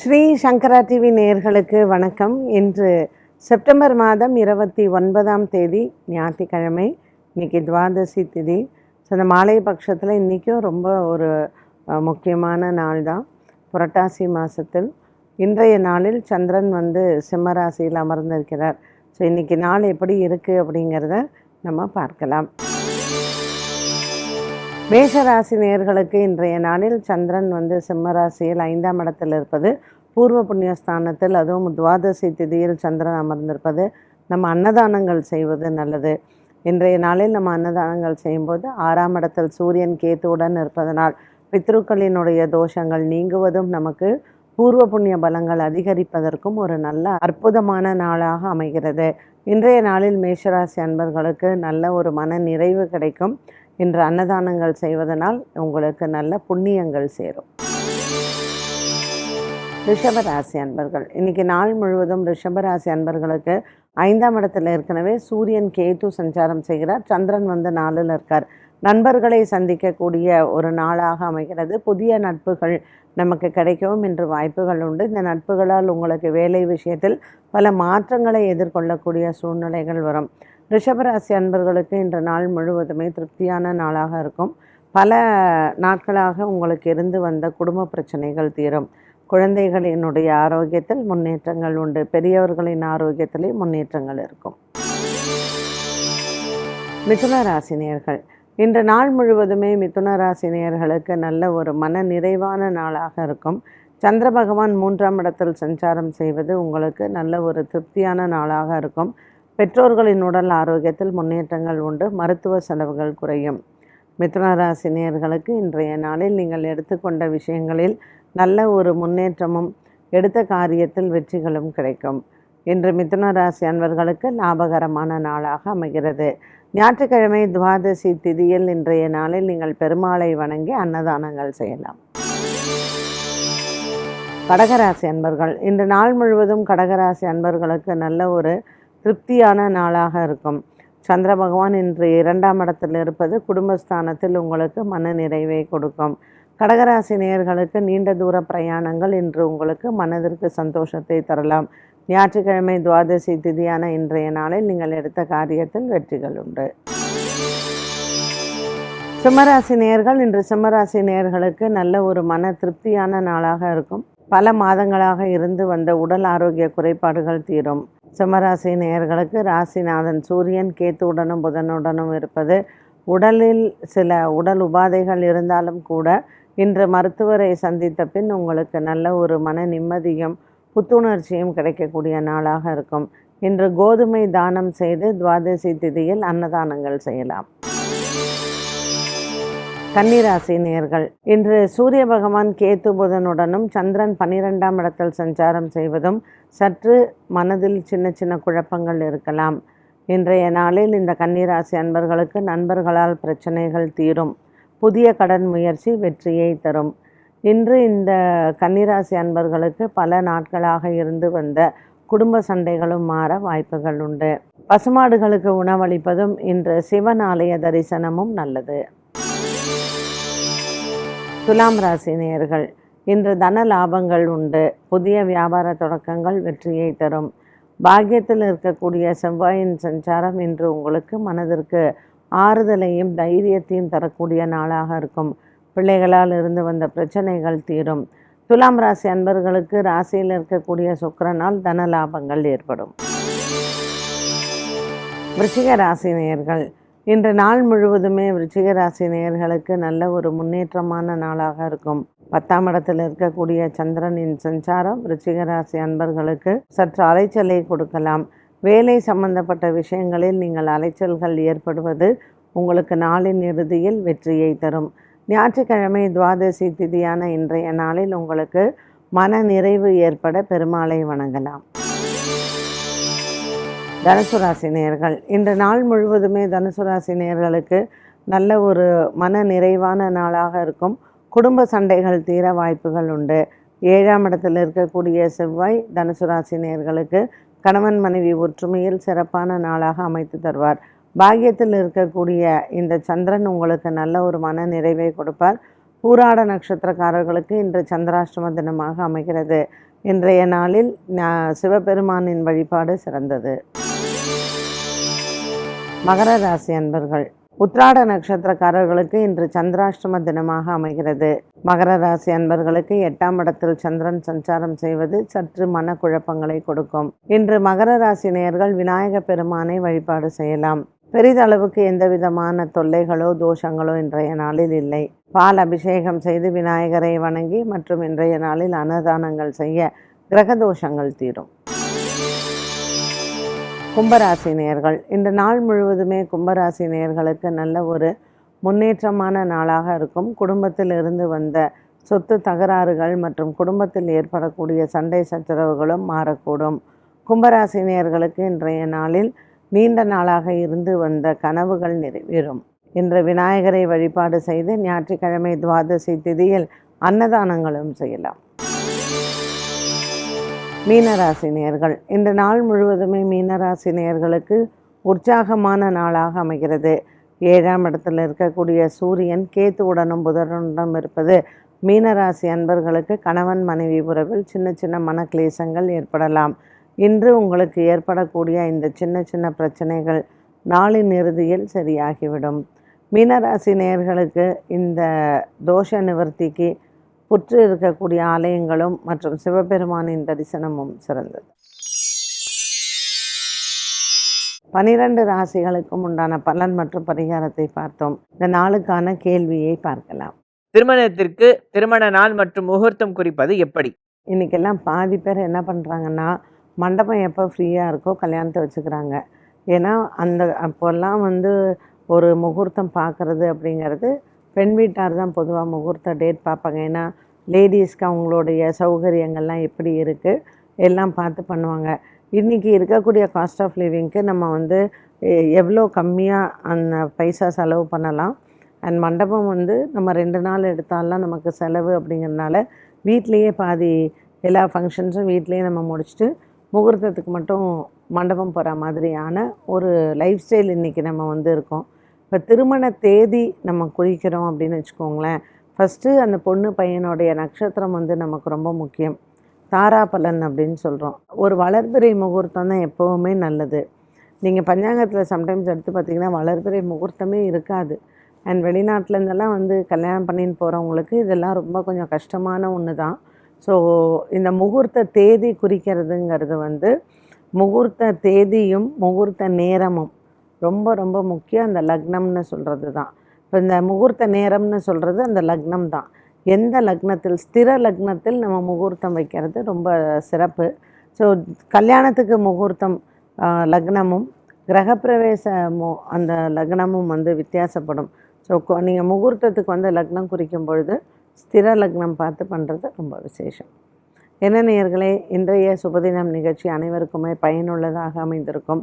ஸ்ரீ சங்கரா TV நேர்களுக்கு வணக்கம். இன்று செப்டம்பர் மாதம் இருபத்தி ஒன்பதாம் தேதி ஞாயிற்றுக்கிழமை இன்னைக்கு துவாதசி திதி. ஸோ அந்த மாலை பட்சத்தில் இன்றைக்கும் ரொம்ப ஒரு முக்கியமான நாள் தான். புரட்டாசி மாதத்தில் இன்றைய நாளில் சந்திரன் வந்து சிம்மராசியில் அமர்ந்திருக்கிறார். ஸோ இன்றைக்கி நாள் எப்படி இருக்குது அப்படிங்கிறத நம்ம பார்க்கலாம். மேஷராசி நேர்களுக்கு இன்றைய நாளில் சந்திரன் வந்து சிம்மராசியில் ஐந்தாம் இடத்தில் இருப்பது பூர்வ புண்ணிய ஸ்தானத்தில் அதுவும் துவாதசி திதியில் சந்திரன் அமர்ந்திருப்பது நம்ம அன்னதானங்கள் செய்வது நல்லது. இன்றைய நாளில் நம்ம அன்னதானங்கள் செய்யும்போது ஆறாம் இடத்தில் சூரியன் கேத்துவுடன் இருப்பதனால் பித்ருக்களினுடைய தோஷங்கள் நீங்குவதும் நமக்கு பூர்வ புண்ணிய பலங்கள் அதிகரிப்பதற்கும் ஒரு நல்ல அற்புதமான நாளாக அமைகிறது. இன்றைய நாளில் மேஷராசி அன்பர்களுக்கு நல்ல ஒரு மன நிறைவு கிடைக்கும். இன்று அன்னதானங்கள் செய்வதனால் உங்களுக்கு நல்ல புண்ணியங்கள் சேரும். ரிஷபராசி அன்பர்கள் இன்னைக்கு நாள் முழுவதும் ரிஷபராசி அன்பர்களுக்கு ஐந்தாம் இடத்துல ஏற்கனவே சூரியன் கேது சஞ்சாரம் செய்கிறார். சந்திரன் வந்து நாளில் இருக்கார். நண்பர்களை சந்திக்கக்கூடிய ஒரு நாளாக அமைகிறது. புதிய நட்புகள் நமக்கு கிடைக்கவும் இன்று வாய்ப்புகள் உண்டு. இந்த நட்புகளால் உங்களுக்கு வேலை விஷயத்தில் பல மாற்றங்களை எதிர்கொள்ளக்கூடிய சூழ்நிலைகள் வரும். ரிஷபராசி அன்பர்களுக்கு இன்று நாள் முழுவதுமே திருப்தியான நாளாக இருக்கும். பல நாட்களாக உங்களுக்கு இருந்து வந்த குடும்ப பிரச்சனைகள் தீரும். குழந்தைகளினுடைய ஆரோக்கியத்தில் முன்னேற்றங்கள் உண்டு. பெரியவர்களின் ஆரோக்கியத்திலே முன்னேற்றங்கள் இருக்கும். மிதுன ராசினியர்கள் இன்று நாள் முழுவதுமே மிதுன ராசினியர்களுக்கு நல்ல ஒரு மன நிறைவான நாளாக இருக்கும். சந்திர பகவான் மூன்றாம் இடத்தில் சஞ்சாரம் செய்வது உங்களுக்கு நல்ல ஒரு திருப்தியான நாளாக இருக்கும். பெற்றோர்களின் உடல் ஆரோக்கியத்தில் முன்னேற்றங்கள் உண்டு மருத்துவ செலவுகள் குறையும். மிதுனராசினியர்களுக்கு இன்றைய நாளில் நீங்கள் எடுத்துக்கொண்ட விஷயங்களில் நல்ல ஒரு முன்னேற்றமும் எடுத்த காரியத்தில் வெற்றிகளும் கிடைக்கும். இன்று மிதுன ராசி அன்பர்களுக்கு லாபகரமான நாளாக அமைகிறது. ஞாயிற்றுக்கிழமை துவாதசி திதியில் இன்றைய நாளில் நீங்கள் பெருமாளை வணங்கி அன்னதானங்கள் செய்யலாம். கடகராசி அன்பர்கள் இன்று நாள் முழுவதும் கடகராசி அன்பர்களுக்கு நல்ல ஒரு திருப்தியான நாளாக இருக்கும். சந்திர பகவான் இன்று இரண்டாம் இடத்தில் இருப்பது குடும்பஸ்தானத்தில் உங்களுக்கு மன நிறைவை கொடுக்கும். கடகராசி நேயர்களுக்கு நீண்ட தூர பிரயாணங்கள் இன்று உங்களுக்கு மனதிற்கு சந்தோஷத்தை தரலாம். ஞாயிற்றுக்கிழமை துவாதசி திதியான இன்றைய நாளில் நீங்கள் எடுத்த காரியத்தில் வெற்றிகள் உண்டு. சிம்மராசி நேயர்கள் இன்று சிம்மராசி நேயர்களுக்கு நல்ல ஒரு மன திருப்தியான நாளாக இருக்கும். பல மாதங்களாக இருந்து வந்த உடல் ஆரோக்கிய குறைபாடுகள் தீரும். சிம்மராசி நேயர்களுக்கு ராசிநாதன் சூரியன் கேத்துவுடனும் புதனுடனும் இருப்பது. உடலில் சில உடல் உபாதைகள் இருந்தாலும் கூட இன்று மருத்துவரை சந்தித்த பின் உங்களுக்கு நல்ல ஒரு மன நிம்மதியும் புத்துணர்ச்சியும் கிடைக்கக்கூடிய நாளாக இருக்கும். இன்று கோதுமை தானம் செய்து துவாதசி திதியில் அன்னதானங்கள் செய்யலாம். கன்னிராசி நேயர்கள் இன்று சூரிய பகவான் கேத்து புதனுடனும் சந்திரன் பன்னிரெண்டாம் இடத்தில் சஞ்சாரம் செய்வதும் சற்று மனதில் சின்ன சின்ன குழப்பங்கள் இருக்கலாம். இன்றைய நாளில் இந்த கன்னிராசி அன்பர்களுக்கு நண்பர்களால் பிரச்சனைகள் தீரும். புதிய கடன் முயற்சி வெற்றியை தரும். இன்று இந்த கன்னிராசி அன்பர்களுக்கு பல நாட்களாக இருந்து வந்த குடும்ப சண்டைகளும் மாற வாய்ப்புகள் உண்டு. பசுமாடுகளுக்கு உணவளிப்பதும் இன்று சிவன் ஆலய தரிசனமும் நல்லது. துலாம் ராசி நேயர்கள் இன்று தன லாபங்கள் உண்டு. புதிய வியாபார தொடக்கங்கள் வெற்றியை தரும். பாக்கியத்தில் இருக்கக்கூடிய செவ்வாயின் சஞ்சாரம் இன்று உங்களுக்கு மனதிற்கு ஆறுதலையும் தைரியத்தையும் தரக்கூடிய நாளாக இருக்கும். பிள்ளைகளால் இருந்து வந்த பிரச்சனைகள் தீரும். துலாம் ராசி அன்பர்களுக்கு ராசியில் இருக்கக்கூடிய சுக்கரனால் தன லாபங்கள் ஏற்படும். விருச்சிக ராசி நேயர்கள் இன்று நாள் முழுவதுமே விருச்சிகராசி நேயர்களுக்கு நல்ல ஒரு முன்னேற்றமான நாளாக இருக்கும். பத்தாம் இடத்தில் இருக்கக்கூடிய சந்திரனின் சஞ்சாரம் விருச்சிகராசி அன்பர்களுக்கு சற்று அலைச்சலை கொடுக்கலாம். வேலை சம்பந்தப்பட்ட விஷயங்களில் நீங்கள் அலைச்சல்கள் ஏற்படுவது உங்களுக்கு நாளின் இறுதியில் வெற்றியை தரும். ஞாயிற்றுக்கிழமை துவாதசி திதியான இன்றைய நாளில் உங்களுக்கு மன நிறைவு ஏற்பட பெருமாளை வணங்கலாம். தனுசு ராசி நேயர்கள் இன்று நாள் முழுவதுமே தனுசு ராசி நேயர்களுக்கு நல்ல ஒரு மன நிறைவான நாளாக இருக்கும். குடும்ப சண்டைகள் தீர வாய்ப்புகள் உண்டு. ஏழாம் இடத்தில் இருக்கக்கூடிய செவ்வாய் தனுசு ராசி நேர்களுக்கு கணவன் மனைவி ஒற்றுமையில் சிறப்பான நாளாக அமைத்து தருவார். பாக்கியத்தில் இருக்கக்கூடிய இந்த சந்திரன் உங்களுக்கு நல்ல ஒரு மன நிறைவை கொடுப்பார். பூராட நட்சத்திரக்காரர்களுக்கு இன்று சந்திராஷ்டம தினமாக அமைகிறது. இன்றைய நாளில் சிவபெருமானின் வழிபாடு சிறந்தது. மகர ராசி அன்பர்கள் உத்ராட நட்சத்திரக்காரர்களுக்கு இன்று சந்திராஷ்டம தினமாக அமைகிறது. மகர ராசி அன்பர்களுக்கு எட்டாம் இடத்தில் சந்திரன் சஞ்சாரம் செய்வது சற்று மனக்குழப்பங்களை கொடுக்கும். இன்று மகர ராசி நேயர்கள் விநாயக பெருமானை வழிபாடு செய்யலாம். பெரிதளவுக்கு எந்த விதமான தொல்லைகளோ தோஷங்களோ இன்றைய நாளில் இல்லை. பால் அபிஷேகம் செய்து விநாயகரை வணங்கி மற்றும் இன்றைய நாளில் அன்னதானங்கள் செய்ய கிரக தோஷங்கள் தீரும். கும்பராசி நேர்கள் இந்த நாள் முழுவதுமே கும்பராசி நேயர்களுக்கு நல்ல ஒரு முன்னேற்றமான நாளாக இருக்கும். குடும்பத்தில் இருந்து வந்த சொத்து தகராறுகள் மற்றும் குடும்பத்தில் ஏற்படக்கூடிய சண்டை சச்சரவுகளும் மாறக்கூடும். கும்பராசி நேர்களுக்கு இன்றைய நாளில் நீண்ட நாளாக இருந்து வந்த கனவுகள் நிறைவேறும். இன்று விநாயகரை வழிபாடு செய்து ஞாயிற்றுக்கிழமை துவாதசி திதியில் அன்னதானங்களும் செய்யலாம். மீனராசி நேர்கள் இந்த நாள் முழுவதுமே மீனராசி நேர்களுக்கு உற்சாகமான நாளாக அமைகிறது. ஏழாம் இடத்தில் இருக்கக்கூடிய சூரியன் கேத்துவுடனும் புதனுடனும் இருப்பது மீனராசி அன்பர்களுக்கு கணவன் மனைவி உறவில் சின்ன சின்ன மனக்லேசங்கள் ஏற்படலாம். இன்று உங்களுக்கு ஏற்படக்கூடிய இந்த சின்ன சின்ன பிரச்சனைகள் நாளின் இறுதியில் சரியாகிவிடும். மீனராசி நேயர்களுக்கு இந்த தோஷ நிவர்த்திக்கு புற்று இருக்கக்கூடிய ஆலயங்களும் மற்றும் சிவபெருமானின் தரிசனமும் சிறந்தது. பனிரெண்டு ராசிகளுக்கும் உண்டான பலன் மற்றும் பரிகாரத்தை பார்த்தோம். இந்த நாளுக்கான கேள்வியை பார்க்கலாம். திருமணத்திற்கு திருமண நாள் மற்றும் முகூர்த்தம் குறிப்பது எப்படி? இன்றைக்கெல்லாம் பாதி பேர் என்ன பண்ணுறாங்கன்னா மண்டபம் எப்போ ஃப்ரீயாக இருக்கோ கல்யாணத்தை வச்சுக்கிறாங்க. ஏன்னா அந்த அப்போல்லாம் வந்து ஒரு முகூர்த்தம் பார்க்குறது அப்படிங்கிறது பெண் வீட்டார் தான் பொதுவாக முகூர்த்த டேட் பார்ப்பாங்க. ஏன்னா லேடிஸ்க்கு அவங்களுடைய சௌகரியங்கள்லாம் எப்படி இருக்குது எல்லாம் பார்த்து பண்ணுவாங்க. இன்றைக்கி இருக்கக்கூடிய காஸ்ட் ஆஃப் லிவிங்க்கு நம்ம வந்து எவ்வளோ கம்மியாக அந்த பைசா செலவு பண்ணலாம். அண்ட் மண்டபம் வந்து நம்ம ரெண்டு நாள் எடுத்தாலாம் நமக்கு செலவு அப்படிங்கிறதுனால வீட்லேயே பாதி எல்லா ஃபங்க்ஷன்ஸும் வீட்லேயே நம்ம முடிச்சுட்டு முகூர்த்தத்துக்கு மட்டும் மண்டபம் போகிற மாதிரியான ஒரு லைஃப் ஸ்டைல் இன்றைக்கி நம்ம வந்து இருக்கோம். இப்போ திருமண தேதி நம்ம குறிக்கிறோம் அப்படின்னு வச்சுக்கோங்களேன். ஃபஸ்ட்டு அந்த பொண்ணு பையனுடைய நட்சத்திரம் வந்து நமக்கு ரொம்ப முக்கியம். தாராபலன் அப்படின்னு சொல்கிறோம் ஒரு வளர்பிறை முகூர்த்தம் தான் எப்போவுமே நல்லது. நீங்கள் பஞ்சாங்கத்தில் சம்டைம்ஸ் எடுத்து பார்த்தீங்கன்னா வளர்பிறை முகூர்த்தமே இருக்காது. அண்ட் வெளிநாட்டிலேருந்தெல்லாம் வந்து கல்யாணம் பண்ணின்னு போகிறவங்களுக்கு இதெல்லாம் ரொம்ப கொஞ்சம் கஷ்டமான ஒன்று தான். ஸோ இந்த முகூர்த்த தேதி குறிக்கிறதுங்கிறது வந்து முகூர்த்த தேதியும் முகூர்த்த நேரமும் ரொம்ப ரொம்ப முக்கியம் அந்த லக்னம்னு சொல்கிறது தான் இப்போ இந்த முகூர்த்த நேரம்னு சொல்கிறது அந்த லக்னம் தான் எந்த லக்னத்தில்? ஸ்திர லக்னத்தில் நம்ம முகூர்த்தம் வைக்கிறது ரொம்ப சிறப்பு. ஸோ கல்யாணத்துக்கு முகூர்த்தம் லக்னமும் கிரகப்பிரவேச மு அந்த லக்னமும் வந்து வித்தியாசப்படும். ஸோ நீங்கள் முகூர்த்தத்துக்கு வந்து லக்னம் குறிக்கும் பொழுது ஸ்திர லக்னம் பார்த்து பண்ணுறது ரொம்ப விசேஷம். என்ன நேயர்களே இன்றைய சுபதினம் நிகழ்ச்சி அனைவருக்குமே பயனுள்ளதாக அமைந்திருக்கும்.